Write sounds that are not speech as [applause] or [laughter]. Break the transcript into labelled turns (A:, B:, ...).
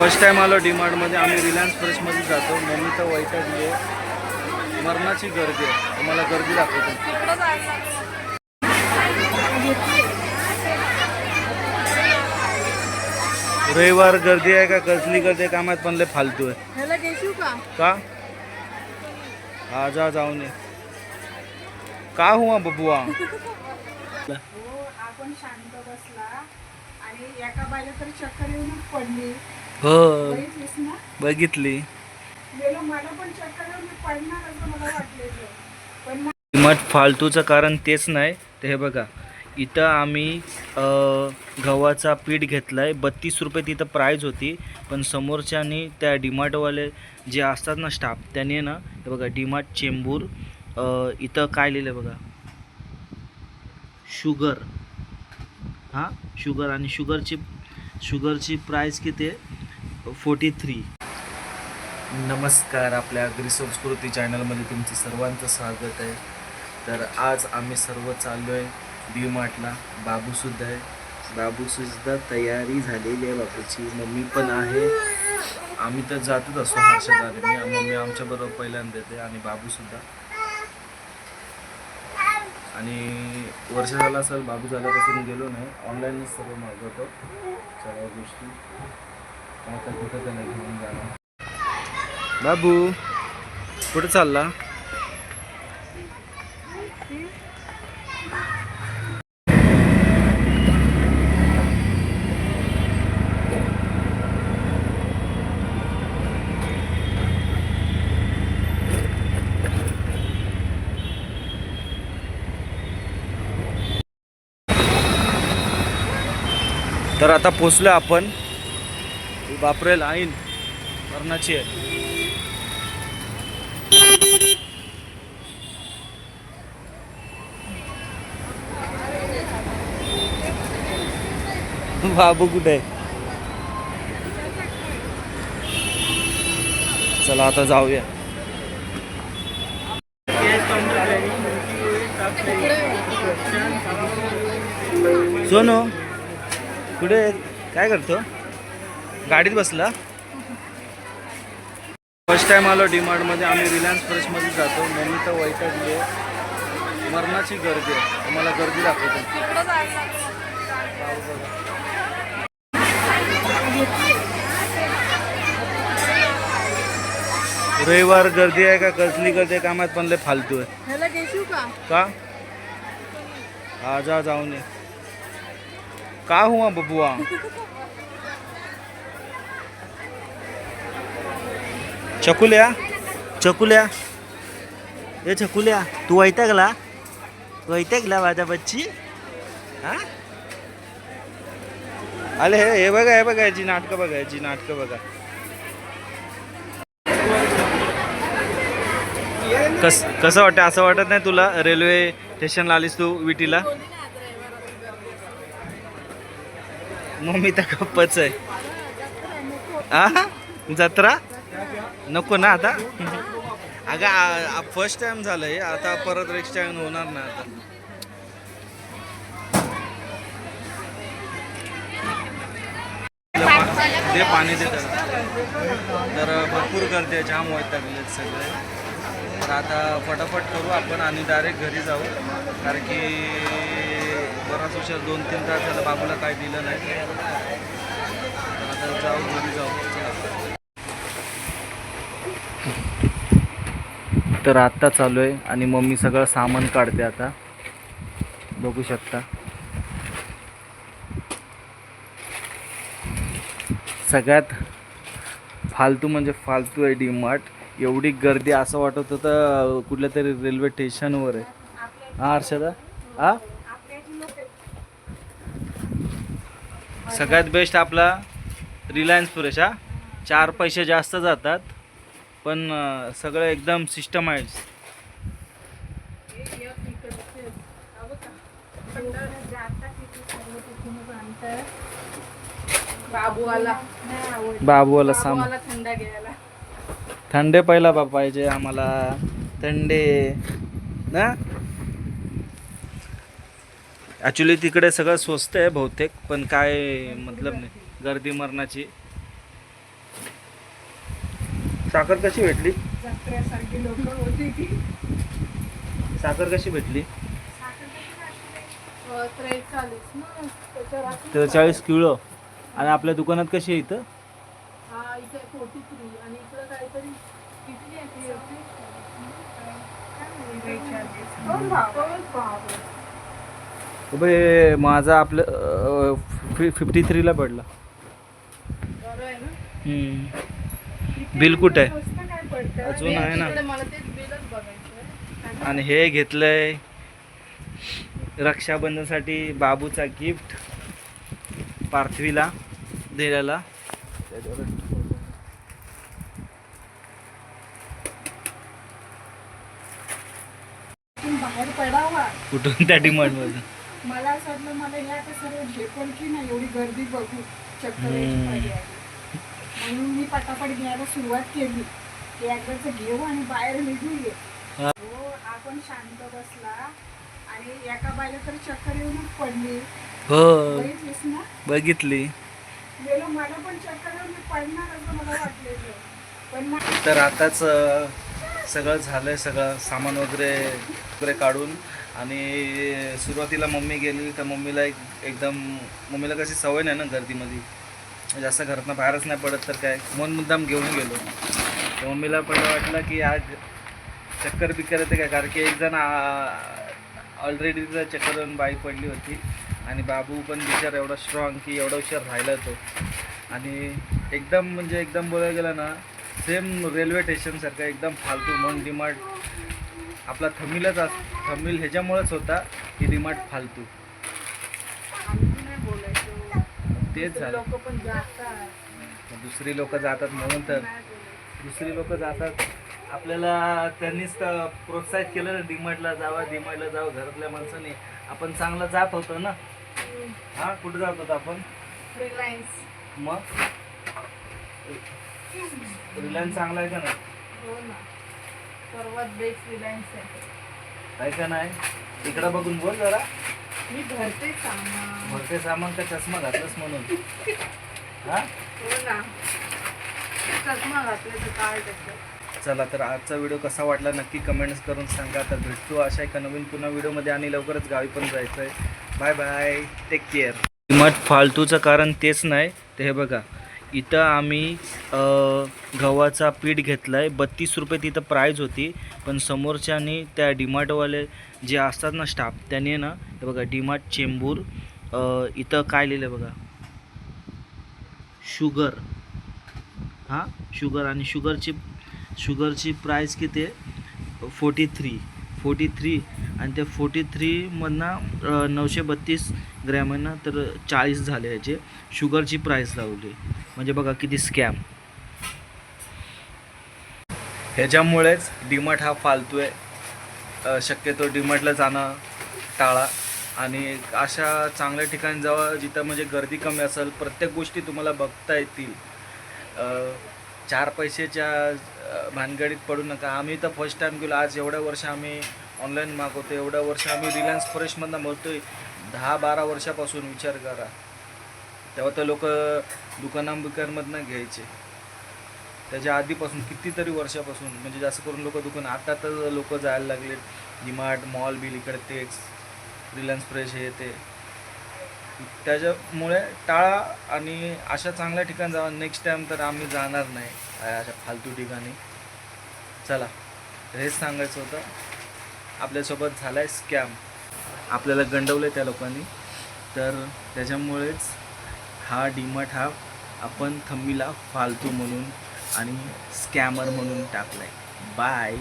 A: First time आलो डीमार्टमध्ये आम्ही Reliance फ्रेशमध्ये जातो. मम्मी तर वैतागली आहे. मरणाची गर्दी आहे. तुम्हाला गर्दी दाखवतो. रविवार गर्दी आहे का? कसली गर्दी आहे? का माहीत पण लय फालतू आहे.
B: का?
A: का? हा जा जाऊन ये. का हुआ बबुआ?
B: हो आपण शांत बसला. आणि एका बायला तर चक्कर येऊन पडली.
A: हो. बघितली. मठ फालतूचं कारण तेच नाही. ते हे बघा इथं आम्ही गव्हाचा पीठ घेतला आहे बत्तीस रुपये तिथं प्राईज होती. पण समोरच्यानी त्या डिमार्टवाले जे असतात ना स्टाफ त्यांनी ना हे बघा डिमार्ट चेंबूर इथं काय लिहिलं आहे बघा? शुगर. हां? शुगर आणि शुगरची शुगरची प्राईस किती आहे? फोर्टी थ्री नमस्कार आपल्या अग्री संस्कृती चॅनलमध्ये तुमचं सर्वांचं स्वागत आहे. तर आज आम्ही सर्व चाललो आहे डी मार्टला बाबूसुद्धा आहे बाबूसुद्धा तयारी झालेली आहे बाबूची. मम्मी पण आहे. आम्ही तर जातच असतो हर्षदाने. मी मम्मी आमच्याबरोबर पहिल्यांदा येते आणि बाबूसुद्धा आणि वर्ष झालं असेल बाबू झाल्यापासून गेलो नाही. ऑनलाईनच सर्व मागवतो. सर्व गोष्टी. आता कुठं त्याला घेऊन जाणार? बाबू कुठं चालला? तर आता पोचलो आपण. वापरेल आईन मरणाची आहे. बाबू कुठे? आहे चला आता जाऊया. सोनू कुठे? काय करतो? गाडीत बसला. फर्स्ट टाइम आलो डीमार्टमध्ये आम्ही रिलायन्स फ्रेशमध्ये जातो. मम्मी तर वैतागली आहे मरणाची गर्दी आहे. तुम्हाला गर्दी दाखवतो. रविवार गर्दी आहे का? कसली गर्दी आहे? का माहीत पण लय फालतू आहे.
B: का?
A: हा जा जाऊन ये. का हुआ बबुआ? [laughs] चकुल्या चकुल्या. ए चकुल्या तू वैतागला तू वैतागला माझ्या बच्ची? हा? अरे हे हे बघा हे बघा याची नाटकं बघा याची नाटकं बघा. कस कसं वाटतं असं वाटत नाही तुला? रेल्वे स्टेशनला आलीस तू विटीला? मम्मी तर गप्पच आहे. आ? जत्रा? नको ना आता. अगं फर्स्ट टाइम झालंय. आता परत नेक्स्ट टाइम होणार ना आता. ते पाणी देतात. तर भरपूर गर्दी आहे जाम वैतागले सगळे. तर आता फटाफट करू आपण आणि डायरेक्ट घरी जाऊ. कारण की बराच उशीर दोन तीन तास त्याला बाबूला काय दिलं नाही. आता जाऊ घरी जाऊ चला. तर आत्ता चालू आहे आणि मम्मी सगळं सामान काढते आता. बघू शकता. सगळ्यात फालतू म्हणजे फालतू आहे डी मार्ट एवढी गर्दी असं वाटत होतं कुठल्या तरी रेल्वे स्टेशनवर आहे. हा हर्षदा? हा? सगळ्यात बेस्ट आपला रिलायन्स फ्रेश हा चार पैसे जास्त जातात. पण सगळं एकदम सिस्टमाइज
B: बाबूवाला.
A: बाबूवाला
B: बाबूवाला थंड घ्यायला.
A: थंडे पहिला बा पाहिजे आम्हाला. थंडे. ना? ॲक्च्युली तिकडे सगळं स्वस्त आहे बहुतेक पण काय मतलब नाही. गर्दी मरणाची. साखर कशी भेटली
B: जत्र्यासारखी लोक होती ती
A: साखर कशी भेटली?
C: त्रेचाळीस ना त्याच्यावर असं
A: त्रेचाळीस किलो आणि आपल्या दुकानात कशी आहे इथं
C: हा इथे फोर्टी थ्री आणि इकडं काहीतरी किती आहे ते?
B: त्रेचाळीस. दोन भाव.
C: दोन बापरे.
A: उभे माझा आपलं फिफ्टी थ्रीला पडला
C: बरं आहे ना
A: बिल कुठे? आहे? अजून आहे ना.
C: तिकडे मला तेच बिलच बघायचं
A: आणि हे घेतलंय रक्षाबंधनसाठी बाबूचा गिफ्ट पार्थवीला दिलेला.
B: इथून बाहेर पडावा.
A: कुठून त्या डिमांड मधून?
B: मला असं वाटलं मला हे आता सर्व झेपल की नाही? एवढी गर्दी बघू. चक्कर म्हणून मी पटापट घ्यायला सुरुवात केली. की एकदाच घेऊ आणि बाहेर निघूया.
A: हा.
B: हो आपण शांत बसला आणि एका बायला तर चक्कर येऊनच पडली.
A: हो.
B: बघितलीस ना?
A: बघितली.
B: गेलो मला पण चक्कर येऊन पडणार असं मला वाटलेलं. पण.
A: तर आताच सगळं झालंय सगळं सामान वगैरे वगैरे काढून. आणि सुरुवातीला मम्मी गेली तर मम्मीला एक एकदम मम्मीला कशी सवय नाही ना गर्दीमध्ये. म्हणजे जास्त घरातनं बाहेरच नाही पडत तर काय? मन मुद्दाम घेऊन गेलो. तर मम्मीला पण वाटलं की आज चक्कर बिक्कर येते काय? कारण की एक जण ऑलरेडी चक्कर येऊन बाई पडली होती. आणि बाबू पण बिचार एवढा स्ट्रॉंग की एवढा उशीर राहिला तो. आणि एकदम म्हणजे एकदम बोलायला गेलं ना सेम रेल्वे स्टेशनसारखं एकदम फालतू म्हणून डिमार्ट आपला थमिलच अस थमिल ह्याच्यामुळेच होता की डिमार्ट फालतू. तेच झालं.
C: लोक पण जातात
A: दुसरी लोक जातात म्हणून तर. दुसरी लोक जातात. आपल्याला त्यांनीच तर प्रोत्साहित केलं ना डिमार्टला जावा डिमार्टला जावं घरातल्या माणसाने. आपण चांगलं जात होतो ना. हा कुठं जात होतो आपण?
C: रिलायन्स.
A: मग? रिलायन्स चांगला आहे का नाही?
C: हो ना. सर्वात बेस्ट रिलायन्स आहे.
A: आहे का नाही? इकडं बघून बोल जरा.
C: मी भरते सामान.
A: भरते सामान का चष्मा घातलास म्हणून? हा?
C: हो ना. चष्मा घातले तर काय त्याचं?
A: चला तर आजचा व्हिडिओ कसा वाटला नक्की कमेंट्स करून सांगा. तर भेटतो अशा एका नवीन पुन्हा व्हिडिओमध्ये आणि लवकरच गावी पण जायचं आहे बाय बाय टेक केअर किंमत फालतूचं कारण तेच नाही. ते हे बघा इथं आम्ही गव्हाचा पीठ घेतला आहे बत्तीस रुपये तिथं प्राईज होती. पण समोरच्यानी त्या डिमार्टवाले जे असतात ना स्टाफ त्यांनी ना हे बघा डिमार्ट चेंबूर इथं काय लिहिलं आहे बघा? शुगर. हां? शुगर आणि शुगरची शुगरची प्राईस किती आहे? फोर्टी थ्री फोर्टी थ्री आणि त्या फोर्टी थ्रीमधनं नऊशे बत्तीस ग्रॅम आहे ना तर चाळीस झाले याचे. शुगरची प्राईस लावली. म्हणजे बघा किती स्कॅम ह्याच्यामुळेच डीमार्ट हा फालतू आहे. शक्यतो डीमार्टला जाणं टाळा. आणि अशा चांगल्या ठिकाणी जावा जिथं म्हणजे गर्दी कमी असेल प्रत्येक गोष्टी तुम्हाला बघता येतील. चार पैशाच्या भानगडीत पडू नका. आम्ही तर फर्स्ट टाईम गेलो. आज एवढ्या वर्ष आम्ही ऑनलाईन मागवतो. एवढ्या वर्ष आम्ही रिलायन्स फ्रेशमधनं आहे दहा बारा वर्षापासून विचार करा. तेव्हा तर लोक दुकाना बिकांमधनं घ्यायचे. त्याच्या आधीपासून कितीतरी वर्षापासून म्हणजे जास्त करून लोक दुकान आता तर लोक जायला लागले. डिमार्ट मॉल बिल इकडे तेच रिलायन्स फ्रेश हे ते. त्याच्यामुळे टाळा आणि अशा चांगल्या ठिकाणी जावा. नेक्स्ट टाईम तर आम्ही जाणार नाही. अशा फालतू ठिकाणी. चला हेच सांगायचं होतं. आपल्यासोबत झाला आहे स्कॅम आपल्याला गंडवलं आहे त्या लोकांनी. तर त्याच्यामुळेच हा डीमार्ट हा आपण थम्मीला फालतू म्हणून आणि स्कॅमर म्हणून टाकला आहे बाय.